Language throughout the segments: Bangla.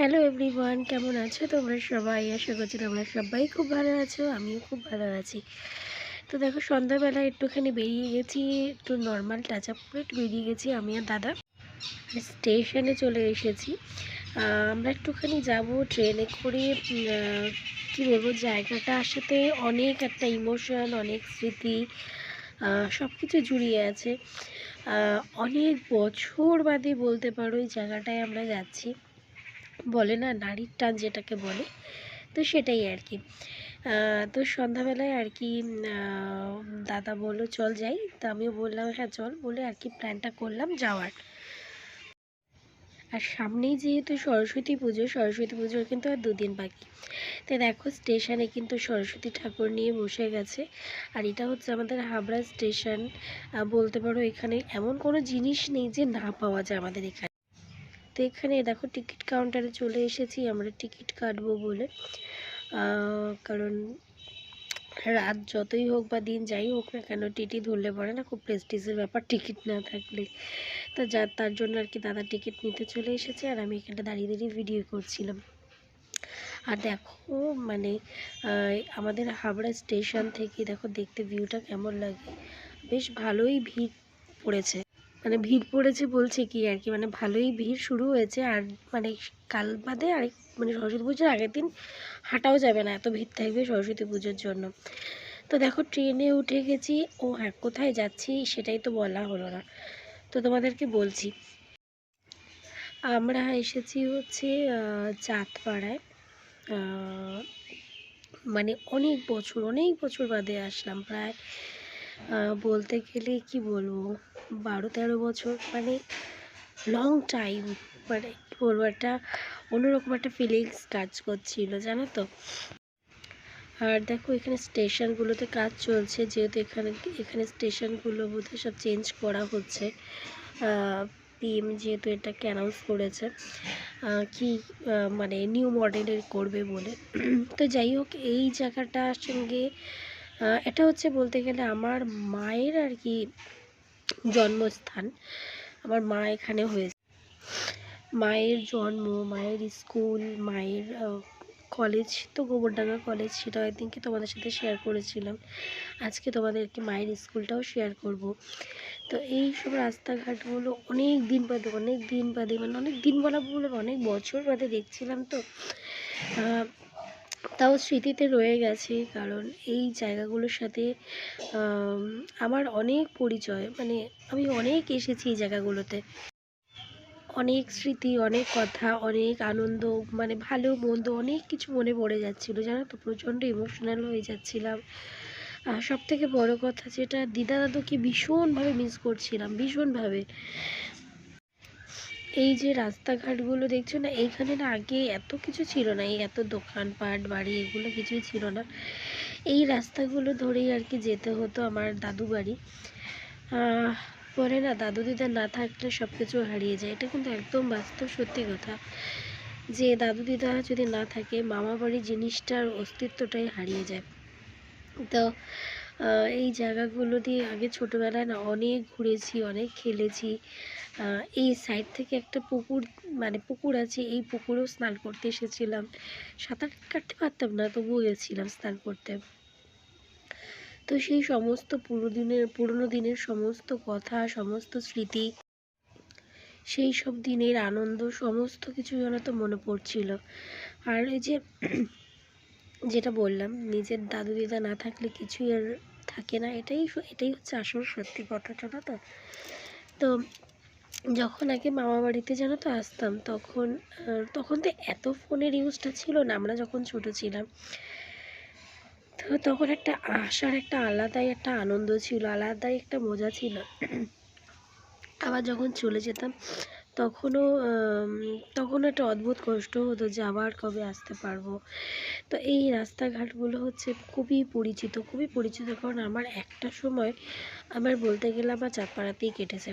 হ্যালো এভরিওয়ান কেমন আছো? তোমরা সবাই? আশা করছি তোমরা সবাই খুব ভালো আছো, আমিও খুব ভালো আছি। তো দেখো, সন্ধ্যাবেলা একটুখানি বেরিয়ে গেছি, একটু নর্মাল টাচ আপ করে একটু বেরিয়ে গেছি, আমি আর দাদা। স্টেশনে চলে এসেছি। আমরা একটুখানি যাব ট্রেনে করে কি বলব, জায়গাটার সাথে অনেক একটা ইমোশন অনেক স্মৃতি সব কিছু জুড়িয়ে আছে। অনেক বছর বাদে বলতে পারো, এই জায়গাটায় আমরা যাচ্ছি। বলে না নারীর টান যেটাকে বলে, তো সেটাই আর কি। তো সন্ধ্যাবেলায় আর কি দাদা বলল, চল যাই। তো আমিও বললাম হ্যাঁ চল। বলে আর কি প্ল্যানটা করলাম যাওয়ার। আর সামনেই যেহেতু সরস্বতী পুজো, সরস্বতী পুজোর কিন্তু আর দুদিন বাকি। তো দেখো স্টেশনে কিন্তু সরস্বতী ঠাকুর নিয়ে বসে গেছে। আর এটা হচ্ছে আমাদের হাবড়া স্টেশন বলতে পারো এখানে এমন কোনো জিনিস নেই যে না পাওয়া যায় আমাদের এখানে। তো এখানে দেখো টিকিট কাউন্টারে চলে এসেছি, আমরা টিকিট কাটবো বলে। কারণ রাত যতই হোক বা দিন যাই হোক না কেন, টিটি ধরলে পরে না খুব প্রেস্টিজের ব্যাপার টিকিট না থাকলে। তো যা, তার জন্য আর কি দাদা টিকিট নিতে চলে এসেছে আর আমি এখানে দাঁড়িয়ে দাঁড়িয়ে ভিডিও করছিলাম। আর দেখো মানে আমাদের হাবড়া স্টেশন থেকে দেখো দেখতে ভিউটা কেমন লাগে। বেশ ভালোই ভিড় পড়েছে। মানে ভিড় পড়েছে বলছে কি আর কি মানে ভালোই ভিড় শুরু হয়েছে। আর মানে কাল বাদে আরেক মানে সরস্বতী পুজোর আগের দিন হাঁটাও যাবে না, এত ভিড় থাকবে সরস্বতী পুজোর জন্য। তো দেখো ট্রেনে উঠে গেছি, ও হ্যাঁ কোথায় যাচ্ছি সেটাই তো বলা হলো না। তো তোমাদেরকে বলছি, আমরা এসেছি হচ্ছে চাঁদপাড়ায়। মানে অনেক বছর অনেক বছর বাদে আসলাম। প্রায় বলতে গেলে কি বলব? বারো তেরো বছর মানে লং টাইম মানে কি বলব, একটা অন্যরকম একটা ফিলিংস কাজ করছিল, জানো তো? আর দেখো, এখানে স্টেশনগুলোতে কাজ চলছে, যেহেতু এখানে এখানে স্টেশনগুলো বোধহয় সব চেঞ্জ করা হচ্ছে। পিএম যেহেতু এটাকে অ্যানাউন্স করেছে কি মানে নিউ মডেলের করবে বলে। তো যাই হোক, এই জায়গাটার সঙ্গে এটা হচ্ছে বলতে গেলে আমার মায়ের আর কি জন্মস্থান। আমার মা এখানে হয়েছে। মায়ের জন্ম, মায়ের স্কুল, মায়ের কলেজ, তো গোবরডাঙ্গা কলেজ সেটা একদিনকে তোমাদের সাথে শেয়ার করেছিলাম। আজকে তোমাদেরকে মায়ের স্কুলটাও শেয়ার করব। তো এই সব রাস্তাঘাটগুলো অনেক দিন বাদে, অনেক দিন বাদে মানে অনেক দিন বলা বলে অনেক বছর বাদে দেখছিলাম তো। তাও স্মৃতিতে রয়ে গেছে কারণ এই জায়গাগুলোর সাথে আম, আমার অনেক পরিচয় মানে আমি অনেক এসেছি এই জায়গাগুলোতে। অনেক স্মৃতি অনেক কথা অনেক আনন্দ মানে ভালো মন্দ অনেক কিছু মনে পড়ে যাচ্ছিল জানো তো? প্রচণ্ড ইমোশনাল হয়ে যাচ্ছিলাম। সব থেকে বড় কথা যেটা দিদা দাদুকে ভীষণভাবে মিস করছিলাম ভীষণভাবে। এই যে রাস্তাঘাটগুলো দেখছ না, এইখানে না আগে এত কিছু ছিল না, এই এত দোকানপাট, বাড়ি এগুলো কিছুই ছিল না। এই রাস্তাগুলো ধরেই আর কি যেতে হতো আমার দাদু বাড়ি। পরে না দাদু দিদা না থাকলে সব কিছু হারিয়ে যায়। এটা কিন্তু একদম বাস্তব সত্যি কথা। যে দাদু দিদা যদি না থাকে মামা বাড়ির জিনিসটার অস্তিত্বটাই হারিয়ে যায়। তো এই জায়গাগুলো দিয়ে আগে ছোটোবেলায় না অনেক ঘুরেছি, অনেক খেলেছি। এই সাইড থেকে একটা পুকুর মানে পুকুর আছে, এই পুকুরেও স্নান করতে এসেছিলাম। সাঁতার কাটতে পারতাম না, তবুও গেছিলাম স্নান করতে। তো সেই সমস্ত পুরো দিনের পুরনো দিনের সমস্ত কথা, সমস্ত স্মৃতি, সেই সব দিনের আনন্দ, সমস্ত কিছু যেন তো মনে পড়ছিল। আর এই যে, যেটা বললাম, নিজের দাদু দিদা না থাকলে কিছুই আর থাকে না, এটাই এটাই হচ্ছে আসল সত্যি কথাটা না তো? তো যখন আগে মামা বাড়িতে যেন তো আসতাম, তখন তখন তো এত ফোনের ইউজটা ছিল না, আমরা যখন ছোট ছিলাম। তো তখন একটা আসার একটা আলাদাই একটা আনন্দ ছিল, আলাদাই একটা মজা ছিল। আবার যখন চলে যেতাম তখনও তখন একটা অদ্ভুত কষ্ট হতো যে আবার কবে আসতে পারব। তো এই রাস্তাঘাটগুলো হচ্ছে খুবই পরিচিত খুবই পরিচিত কারণ আমার একটা সময় আমার বলতে গেলে আমার চাঁদপাড়াতেই কেটেছে।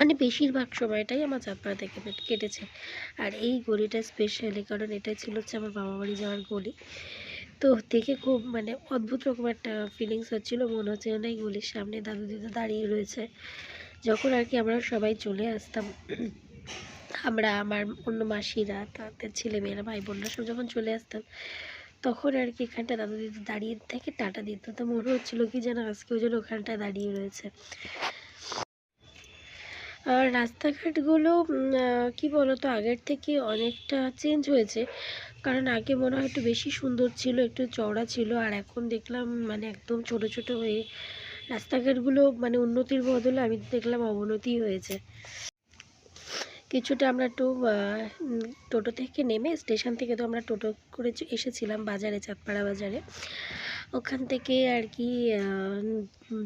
মানে বেশিরভাগ সময়টাই আমার চাঁদপাড়া থেকে কেটে- কেটেছে। আর এই গলিটা স্পেশালি কারণ এটা ছিল হচ্ছে আমার বাবা বাড়ি যাওয়ার গলি। তো দেখে খুব মানে অদ্ভুত রকম একটা ফিলিংস হচ্ছিল। মনে হচ্ছে না এই গলির সামনে দাদু দিদা দাঁড়িয়ে রয়েছে। যখন আর কি আমরা সবাই চলে আসতাম, আমরা, আমার অন্য মাসিরা, তাদের ছেলেমেয়েরা ভাই বোনরা সব যখন চলে আসতাম, তখন আর কি এখানটা দাদু দিদি দাঁড়িয়ে থেকে, টাটা দিত। তো মনে হচ্ছিল কি যেন আজকেও যেন ওখানটায় দাঁড়িয়ে রয়েছে। আর রাস্তাঘাটগুলো কি বলতো, আগের থেকে অনেকটা চেঞ্জ হয়েছে। কারণ আগে মনে হয় একটু বেশি সুন্দর ছিল, একটু চওড়া ছিল, আর এখন দেখলাম মানে একদম ছোট ছোট হয়ে রাস্তাঘাটগুলো মানে উন্নতির বদলে আমি দেখলাম অবনতি হয়েছে। কিছুটা আমরা একটু টোটো থেকে নেমে স্টেশন থেকে তো আমরা টোটো করে এসেছিলাম বাজারে, চাঁদপাড়া বাজারে। ওখান থেকে আর কি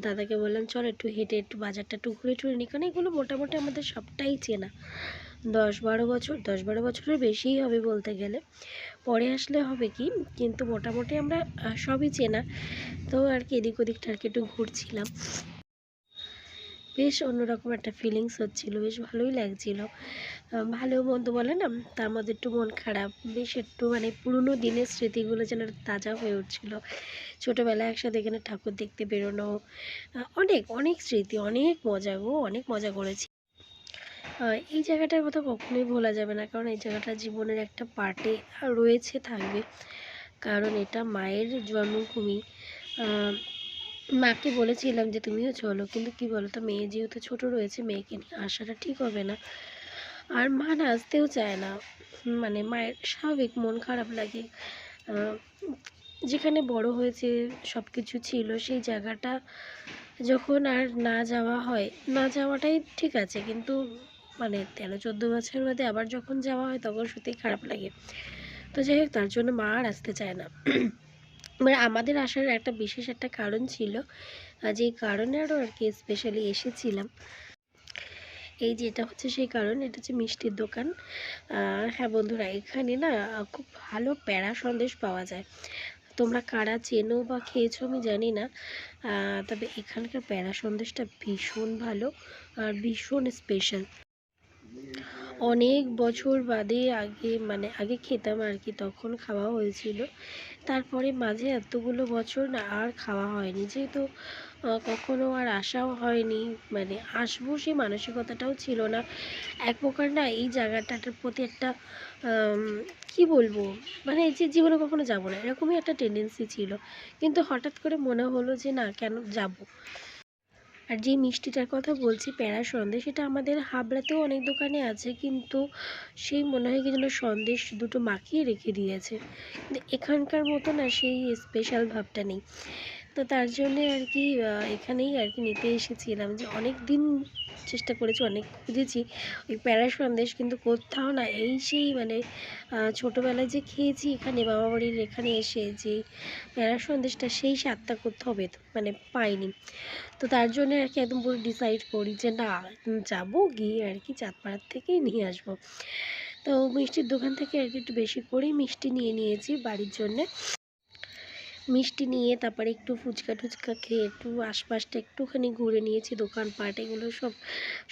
দাদাকে বললাম, চল একটু হেঁটে একটু বাজারটা একটু ঘুরে টুরে নিই। কারণ এগুলো মোটামুটি আমাদের সবটাই চেনা। দশ বারো বছর, দশ বারো বছরের বেশিই হবে বলতে গেলে। পরে আসলে হবে কি, কিন্তু মোটামুটি আমরা সবই চেনা। তো আর কি, এদিক ওদিকটা আর কি একটু ঘুরছিলাম। বেশ অন্যরকম একটা ফিলিংস হচ্ছিল, বেশ ভালোই লাগছিল। ভালো মন্দ বলে না, তার মধ্যে একটু মন খারাপ, বেশ একটু মানে পুরনো দিনের স্মৃতিগুলো যেন তাজা হয়ে উঠছিল। ছোটোবেলায় একসাথে এখানে ঠাকুর দেখতে বেরোনো অনেক অনেক স্মৃতি, অনেক মজা গো, অনেক মজা করেছি। এই জায়গাটার কথা কখনোই ভোলা যাবে না, কারণ এই জায়গাটা জীবনের একটা পার্টে রয়েছে, থাকবে। কারণ এটা মায়ের জন্মভূমি। মাকে বলেছিলাম যে, তুমিও চলো। কিন্তু কি বলতো, মেয়ে যেহেতু ছোট রয়েছে, মেয়েকে নিয়ে আসাটা ঠিক হবে না। আর মা না আসতেও চায় না। মানে মায়ের স্বাভাবিক মন খারাপ লাগে। যেখানে বড় হয়েছে সব কিছু ছিল, সেই জায়গাটা যখন আর না যাওয়া হয়, না যাওয়াটাই ঠিক আছে। কিন্তু মানে তেরো, চোদ্দ বছর বাদে আবার যখন যাওয়া হয় তখন সত্যিই খারাপ লাগে। তো যাই হোক, তার জন্য মা আর আসতে চায় না। এবার আমাদের আসার একটা বিশেষ একটা কারণ ছিল যে কারণে আরও আর কি স্পেশালি এসেছিলাম। এই যে এটা হচ্ছে সেই কারণ, এটা হচ্ছে মিষ্টির দোকান। হ্যাঁ বন্ধুরা, এখানে না খুব ভালো প্যারা সন্দেশ পাওয়া যায়। তোমরা কারা চেনো বা খেয়েছো আমি জানি না। তবে এখানকার প্যারা সন্দেশটা ভীষণ ভালো আর ভীষণ স্পেশাল অনেক বছর বাদে আগে মানে আগে খেতাম আর কি, তখন খাওয়া হয়েছিল। তারপরে মাঝে এতগুলো বছর না আর খাওয়া হয়নি। যেহেতু কখনো আর আসাও হয়নি মানে আসব সেই মানসিকতাটাও ছিল না। এক প্রকার না এই জায়গাটার প্রতি একটা কি বলব মানে এই যে জীবনে কখনো যাব না, এরকমই একটা টেন্ডেন্সি ছিল। কিন্তু হঠাৎ করে মনে হলো যে না, কেন যাব? আর যে মিষ্টিটার কথা বলছি, প্যারা সন্দেশ, সেটা আমাদের হাবড়াতেও অনেক দোকানে আছে, কিন্তু সেই মনে হয় কি যেন সন্দেশ দুটো মাখিয়ে রেখে দিয়েছে। কিন্তু এখানকার মতো না, সেই স্পেশাল ভাবটা নেই। তো তার জন্যে আর কি এখানেই আর কি নিতে এসেছিলাম যে অনেক দিন চেষ্টা করেছি, অনেক খুঁজেছি। ওই প্যারা সন্দেশ কিন্তু কোথাও না, এই সেই মানে ছোটোবেলায় যে খেয়েছি এখানে বাবা বাড়ির এখানে এসে যে প্যারা সন্দেশটা সেই স্বাদটা কোথাও পেত মানে পাইনি। তো তার জন্য আর কি একদম পুরো ডিসাইড করি যে না যাব গিয়ে আর কি চাঁদপাড়ার থেকেই নিয়ে আসব। তো মিষ্টির দোকান থেকে আর কি একটু বেশি করেই মিষ্টি নিয়ে নিয়েছি বাড়ির জন্যে। মিষ্টি নিয়ে তারপরে একটু ফুচকা টুচকা খেয়ে একটু আশপাশটা একটুখানি ঘুরে নিয়েছি, দোকানপাট, এগুলো সব,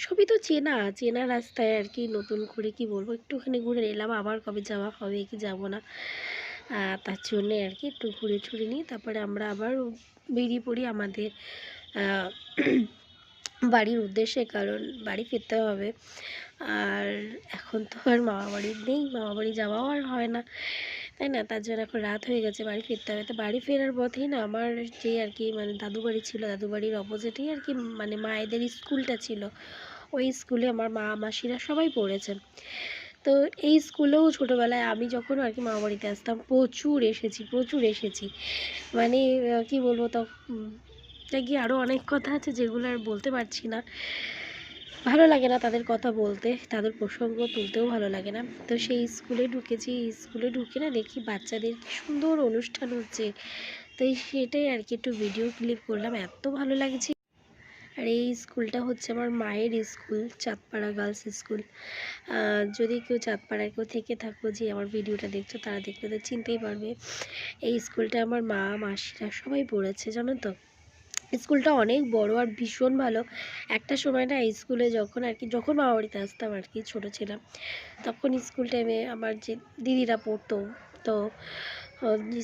সবই তো চেনা চেনা রাস্তায় আর কি নতুন করে কি বলব, একটুখানি ঘুরে এলাম, আবার কবে যাওয়া হবে কি যাব না। তার জন্যে আর কি একটু ঘুরে ছুরে নিয়ে তারপরে আমরা আবার বেরিয়ে পড়ি আমাদের বাড়ির উদ্দেশ্যে, কারণ বাড়ি ফিরতে হবে। আর এখন তো আর মামা বাড়ি নেই মামা বাড়ি যাওয়াও আর হয় না। তাই না? তার জন্য এখন রাত হয়ে গেছে, বাড়ি ফিরতে হবে। তো বাড়ি ফেরার পথেই না আমার যে আর কি মানে দাদু বাড়ি ছিল দাদু বাড়ির অপোজিটেই আর কি মানে মায়েদের স্কুলটা ছিল। ওই স্কুলে আমার মা, মাসিরা সবাই পড়েছে। তো এই স্কুলেও ছোটোবেলায় আমি যখন আর কি মামা বাড়িতে আসতাম, প্রচুর এসেছি প্রচুর এসেছি। মানে কি বলব তখন কি আরও অনেক কথা আছে যেগুলো আর বলতে পারছি না। ভালো লাগে না তাদের কথা বলতে, তাদের প্রসঙ্গ তুলতেও ভালো লাগে না। তো সেই স্কুলে ঢুকেছি স্কুলে ঢুকে না দেখি বাচ্চাদের কি সুন্দর অনুষ্ঠান হচ্ছে। তো সেটাই আর কি একটু ভিডিও ক্লিপ করলাম, এত ভালো লাগছে। আর এই স্কুলটা হচ্ছে আমার মায়ের স্কুল, চাঁদপাড়া গার্লস স্কুল যদি কেউ চাঁদপাড়ায় কেউ থেকে থাকো, যে আমার ভিডিওটা দেখছ, তারা দেখলে তো চিনতেই পারবে। এই স্কুলটা আমার মা, মাসিরা সবাই পড়েছে, জানো তো? স্কুলটা অনেক বড় আর ভীষণ ভালো। একটা সময় না স্কুলে যখন আর কি, যখন মামা বাড়িতে আসতাম আর কি, ছোটো ছিলাম, তখন স্কুল টাইমে আমার যে দিদিরা পড়তো, তো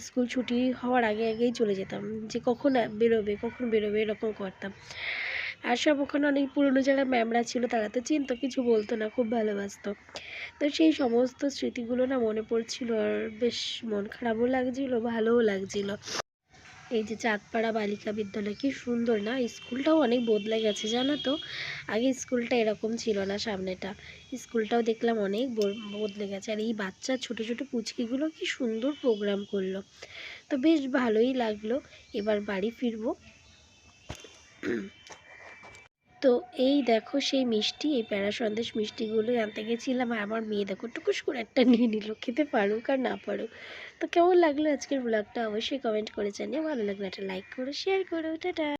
স্কুল ছুটি হওয়ার আগে আগেই চলে যেতাম, যে কখন বেরোবে কখন বেরোবে এরকম করতাম। আর সব ওখানে অনেক পুরনো যারা ম্যামরা ছিল, তারা তো চিনতো, কিছু বলতো না, খুব ভালোবাসতো। তো সেই সমস্ত স্মৃতিগুলো না মনে পড়ছিল আর বেশ মন খারাপও লাগছিল, ভালোও লাগছিল। এই যে চাঁদপাড়া বালিকা বিদ্যালয়, কি সুন্দর না? স্কুলটাও অনেক বদলে গেছে, জানো তো? আগে স্কুলটা এরকম ছিল না সামনেটা। স্কুলটাও দেখলাম অনেক বদলে গেছে। আর এই বাচ্চা ছোট ছোট পুচকিগুলো কি সুন্দর প্রোগ্রাম করল। তো বেশ ভালোই লাগল। এবার বাড়ি ফিরবো। তো এই দেখো সেই মিষ্টি, এই প্যারা সন্দেশ মিষ্টিগুলো আনতে গেছিলাম আর আমার মেয়ে দেখো টুকুস করে একটা নিয়ে নিল, খেতে পারুক আর না পারুক। তো কেমন লাগল আজকের ব্লগটা অবশ্যই কমেন্ট করে জানিয়ে ভালো লাগল একটা লাইক করো শেয়ার করো, টাটা।